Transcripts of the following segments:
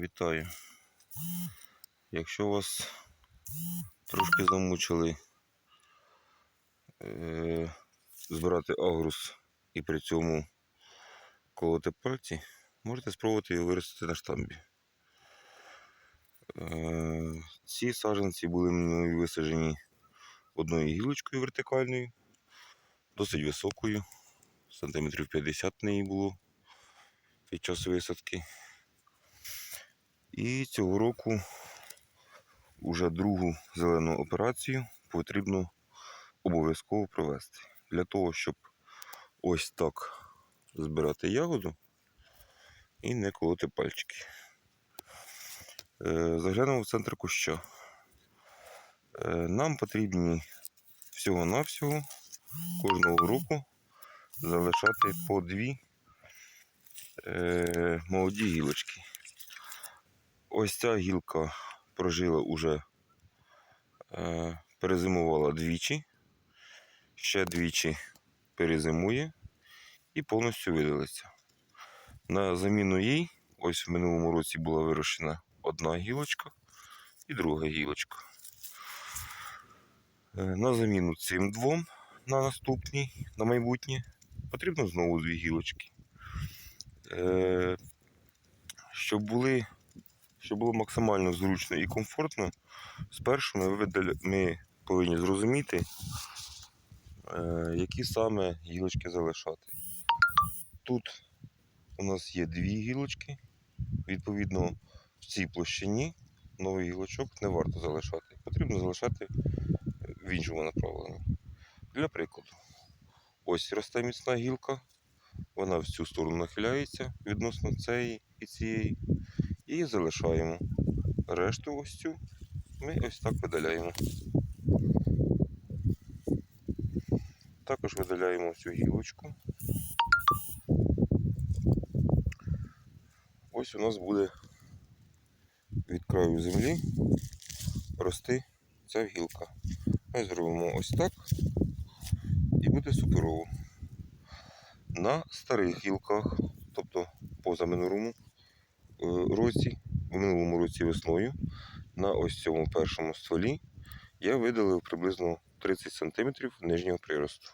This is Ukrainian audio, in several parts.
Вітаю. Якщо вас трошки замучили е, збирати агрус і при цьому колоти пальці, можете спробувати його виростити на штамбі. Е, ці саджанці були мною висаджені одною гілочкою вертикальною, досить високою, сантиметрів 50 неї було під час висадки. І цього року вже другу зелену операцію потрібно обов'язково провести. Для того, щоб ось так збирати ягоду і не колоти пальчики. Е, Заглянемо в центр куща. Е, Нам потрібні всього-навсього кожного року залишати по дві е, молоді гілочки. Ось ця гілка прожила уже, е, перезимувала двічі, ще двічі перезимує і повністю видалиться. На заміну їй, ось в минулому році була вирощена одна гілочка і друга гілочка. Е, на заміну цим двом на наступні, на майбутнє, потрібно знову дві гілочки. Е, щоб були щоб було максимально зручно і комфортно, спершу ми, видаля... ми повинні зрозуміти, е, які саме гілочки залишати. Тут у нас є дві гілочки, відповідно, в цій площині новий гілочок не варто залишати. Потрібно залишати в іншому направленні. Для прикладу, ось росте міцна гілка, вона в цю сторону нахиляється відносно цієї і цієї. І залишаємо. Решту ось цю ми ось так видаляємо. Також видаляємо цю гілочку. Ось у нас буде від краю землі рости ця гілка. Ми зробимо ось так і буде суперово. На старих гілках, тобто позаминулому році, в минулому році весною, на ось цьому першому стволі я видалив приблизно 30 см нижнього приросту.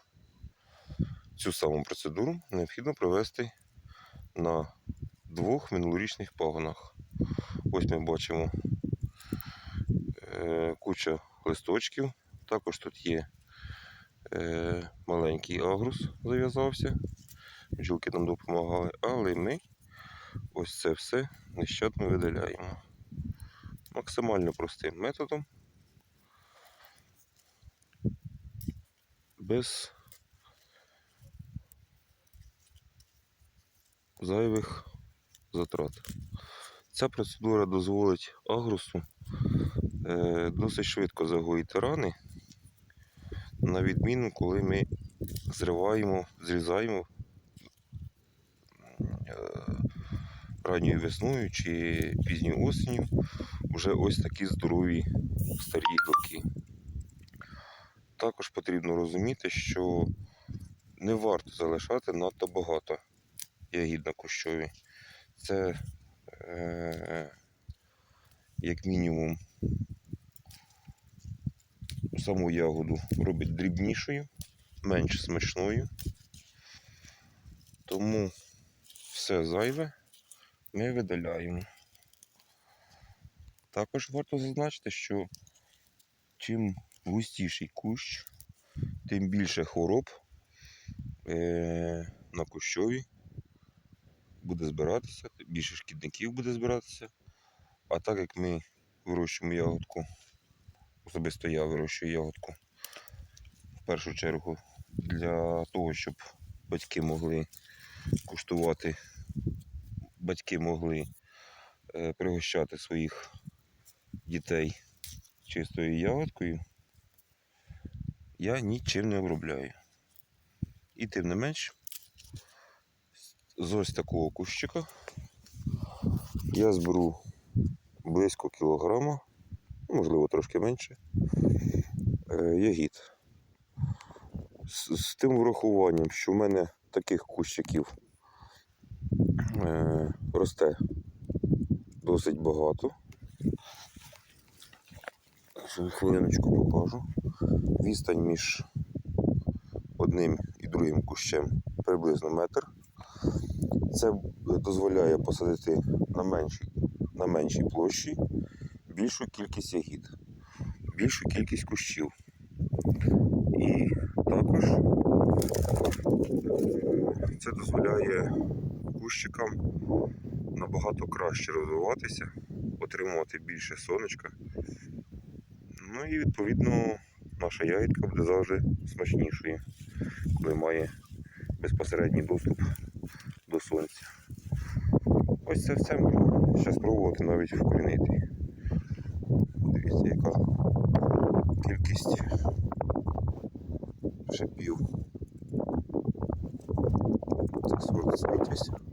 Цю саму процедуру необхідно провести на двох минулорічних пагонах. Ось ми бачимо е, куча листочків. Також тут є е, маленький агрус зав'язався. Бджілки нам допомагали, але ми ось це все нещадно видаляємо. Максимально простим методом. Без зайвих затрат. Ця процедура дозволить агрусу е, досить швидко загоїти рани, на відміну, коли ми зриваємо, зрізаємо е, ранньою весною чи пізньою осінню вже ось такі здорові старі гілки. Також потрібно розуміти, що не варто залишати надто багато ягід на кущові. Це е, як мінімум саму ягоду робить дрібнішою, менш смачною. Тому все зайве ми видаляємо. Також варто зазначити, що чим густіший кущ, тим більше хвороб е- на кущові буде збиратися, більше шкідників буде збиратися. А так як ми вирощуємо ягодку, особисто я вирощую ягодку в першу чергу для того, щоб батьки могли куштувати батьки могли е, пригощати своїх дітей чистою ягодкою, я нічим не обробляю. І тим не менш, з ось такого кущика я зберу близько кілограма, можливо трошки менше, е, ягід. З, з тим врахуванням, що в мене таких кущиків росте досить багато. Хвилиночку покажу. Відстань між одним і другим кущем приблизно метр. Це дозволяє посадити на меншій, на меншій площі більшу кількість ягід, більшу кількість кущів. І також е, це дозволяє кущикам набагато краще розвиватися, отримувати більше сонечка. Ну і відповідно наша ягідка буде завжди смачнішою, коли має безпосередній доступ до сонця. Ось це все можна ще спробувати навіть вкорінити. Дивіться, яка кількість шипів. Це сорт світість. Ось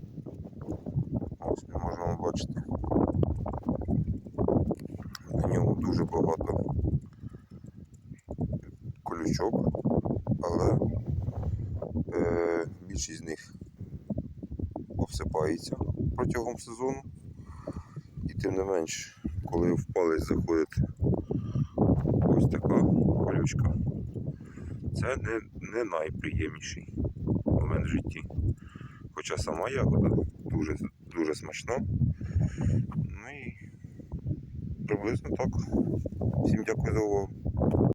бачити. На ньому дуже багато колючок, але е, більшість з них обсипається протягом сезону. І тим не менш, коли в палець заходить ось така колючка, це не, не найприємніший момент в житті. Хоча сама ягода дуже, дуже смачна. Ну і приблизно так. Всім дякую за увагу.